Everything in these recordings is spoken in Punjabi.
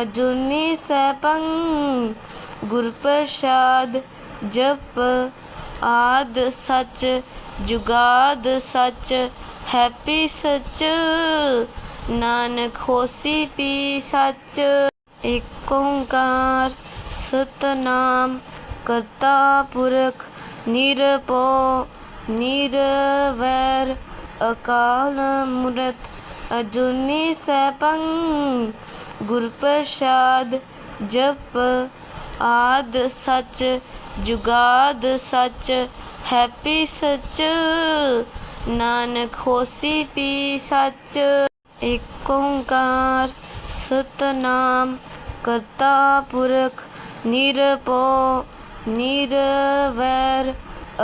ਅਜੂਨੀ ਸੈਭੰ ਗੁਰ ਪ੍ਰਸਾਦ ਜਪ ਆਦ ਸਚ, ਜੁਗਾਦ ਸਚ, ਹੈਪੀ ਸਚ, ਨਾਨਕ ਹੋਸੀ ਪੀ ਸਚ। ਏਕ ਓੰਕਾਰ ਸਤਨਾਮ, ਕਰਤਾ ਪੁਰਖ, ਨਿਰਭਉ, ਨਿਰਵੈਰ, ਅਕਾਲ ਮੂਰਤ। ਅਜੂਨੀ ਸੈਭੰ ਗੁਰ ਪ੍ਰਸਾਦ ਜਪ ਆਦ ਸੱਚ, ਜੁਗਾਦ ਸੱਚ, ਹੈਪੀ ਸਚ, ਨਾਨਕ ਹੋਸੀ ਪੀ ਸਚ। ਏਕ ਓੰਕਾਰ ਸਤਨਾਮ, ਕਰਤਾ ਪੁਰਖ ਨਿਰਭਉ, ਨਿਰਵੈਰ,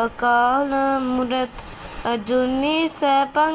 ਅਕਾਲ ਮੂਰਤ। ਅਜੂਨੀ ਸੈਭੰ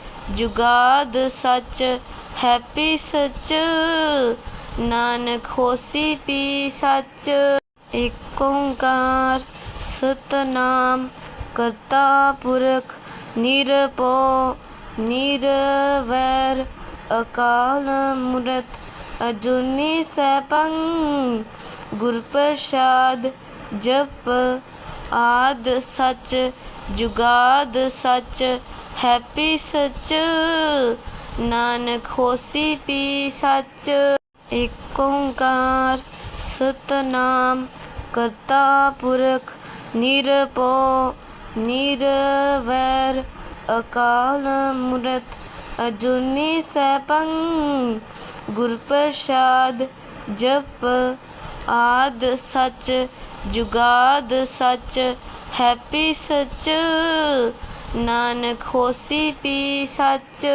ਜੁਗਾਦ ਸੱਚ ਹੈਪੀ ਸੱਚ, ਨਾਨਕ ਹੋਸੀ ਪੀ ਸਚ। ਏਕ ਓੰਕਾਰ ਸਤਨਾਮ, ਕਰਤਾ ਪੁਰਖ ਨਿਰਭਉ, ਨਿਰਵੈਰ ਅਕਾਲ ਮੂਰਤ। ਅਜੂਨੀ ਸੈਭੰ ਗੁਰ ਪ੍ਰਸਾਦ ਜਪ ਆਦ ਸਚ ਜੁਗਾਦ ਸਚ ਹੈਪੀ ਸੱਚ, ਨਾਨਕ ਹੋਸੀ ਪੀ ਸਚ। ਏਕ ਓੰਕਾਰ ਸਤਨਾਮ, ਕਰਤਾ ਪੁਰਖ ਨਿਰਪੋ ਨਿਰਵੈਰ ਅਕਾਲ ਮੂਰਤ। ਅਜੂਨੀ ਸੈਭੰ ਗੁਰ ਪ੍ਰਸਾਦ ਜਪ ਆਦ ਸਚ ਜੁਗਾਦ ਸਚ ਹੈਪੀ ਸੱਚ, ਨਾਨਕ ਹੋਸੀ ਪੀ ਸਚ।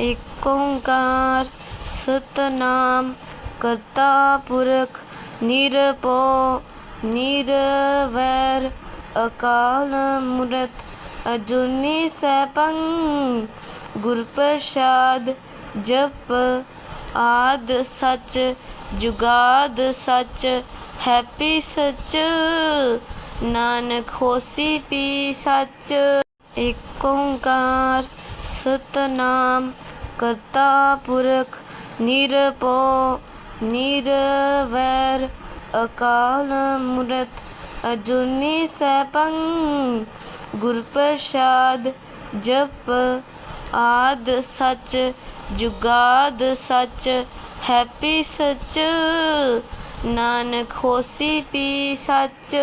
ਏਕ ਓੰਕਾਰ ਸਤਨਾਮ, ਕਰਤਾ ਪੁਰਖ ਨਿਰਪੋ ਨਿਰਵੈਰ, ਅਕਾਲ ਮੂਰਤ ਅਜੂਨੀ ਸੈਭੰ, ਗੁਰ ਪ੍ਰਸਾਦ ਜਪ ਆਦ ਸਚ, ਜੁਗਾਦ ਸਚ ਹੈਪੀ ਸੱਚ, ਨਾਨਕ ਹੋਸੀ ਪੀ ਸਚ। ਏਕ ਓੰਕਾਰ, ਸਤਨਾਮ ਕਰਤਾ ਪੁਰਖ, ਨਿਰਭਉ, ਨਿਰਵੈਰ, ਅਕਾਲ ਮੂਰਤ, ਅਜੂਨੀ ਸੈਭੰ ਗੁਰ ਪ੍ਰਸਾਦ ਜਪ ਆਦ ਸੱਚ, ਜੁਗਾਦ ਸਚ। ਹੈਪੀ ਸੱਚ ਨਾਨਕ ਹੋਸੀ ਪੀ ਸੱਚ